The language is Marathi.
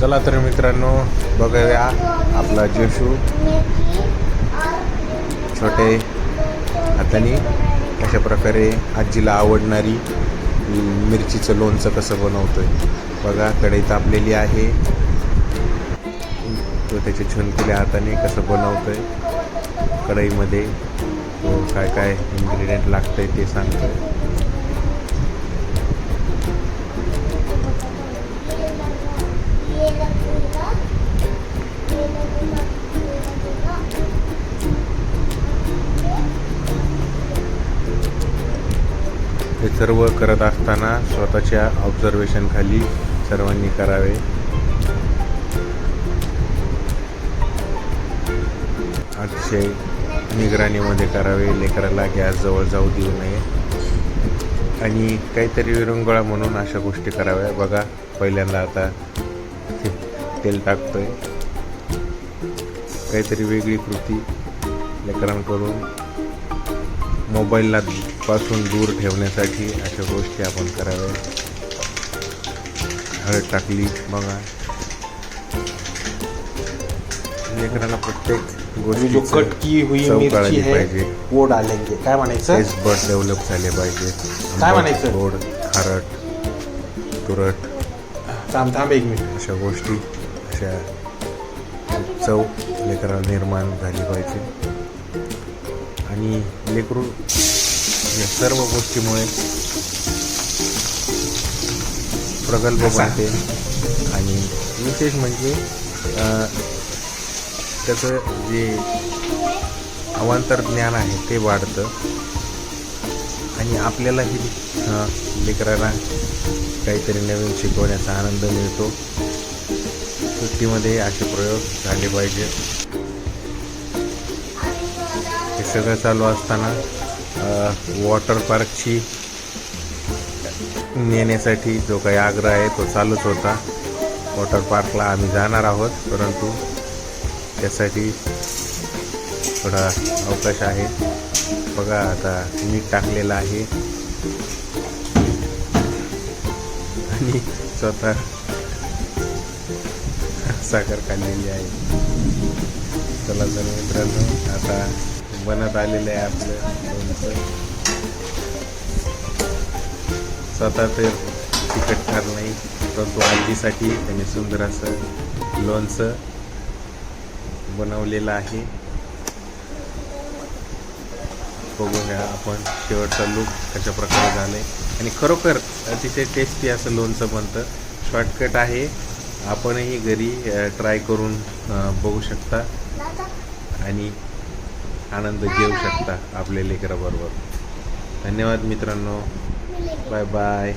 चला तर मित्रांनो बघूया आपला जेशू. छोटे हाताने अशा प्रकारे आजीला आवडणारी मिरचीचं लोणचं कसं बनवतोय. बघा कढई तापलेली आहे. तो त्याच्या छुनकिल्या हाताने कसं बनवतोय. कढईमध्ये काय काय इन्ग्रेडियंट लागतंय ते सांगतोय. हे सर्व करत असताना स्वतःच्या ऑब्झर्वेशनखाली सर्वांनी करावे. अतिशय निगराणीमध्ये करावे लेकराला गॅस जवळ जाऊ देऊ नये. आणि काहीतरी विरंगुळा म्हणून अशा गोष्टी कराव्या. बघा पहिल्यांदा आता ते- तेल टाकतोय. काहीतरी वेगळी कृती लेकरांकडून मोबाईलला पासून दूर ठेवण्यासाठी अशा गोष्टी आपण कराव्या हळद टाकली बघा. लेकरांना प्रत्येक जो गोष्टी कट की हुई मिर्ची है पाहिजे. वो डालेंगे. काय म्हणायचं? टेस्ट बड डेव्हलप झाले पाहिजे. काय म्हणायचं? गोड खारट तुरट. थांब थांब एक मिनिट. अशा गोष्टी अशा चव लेकराला निर्माण झाली पाहिजे. आणि लेकरू या सर्व गोष्टीमुळे प्रगल्भ. बनते. आणि विशेष म्हणजे त्याचं जे अवांतर ज्ञान आहे ते वाढतं. आणि आपल्यालाही लेकराला काहीतरी नवीन शिकवण्याचा आनंद मिळतो. सुट्टीमध्ये असे प्रयोग झाले पाहिजे सगळं चालू असताना वॉटर पार्कची नेण्यासाठी जो काही आग्रह आहे तो चालूच होता. वॉटर पार्कला आम्ही जाणार आहोत परंतु त्यासाठी थोडा अवकाश आहे. बघा आता मीठ टाकलेलं आहे. आणि स्वतः साखर खाल्लेली आहे. चला तर मित्रांनो आता बनत आलेलं आहे आपलं लोणचं स्वतः तर तिखट खात नाही परंतु आजीसाठी त्याने सुंदर असं लोणचं बनवलेलं आहे. बघूया आपण शेवटचा लुक कशा प्रकारे झालाय. आणि खरोखर अतिशय टेस्टी असं लोणचं बनतं. शॉर्टकट आहे. आपणही घरी ट्राय करून बघू शकता. आणि आनंद घेऊ शकता आपल्या लेकराबरोबर. धन्यवाद मित्रांनो. Bye bye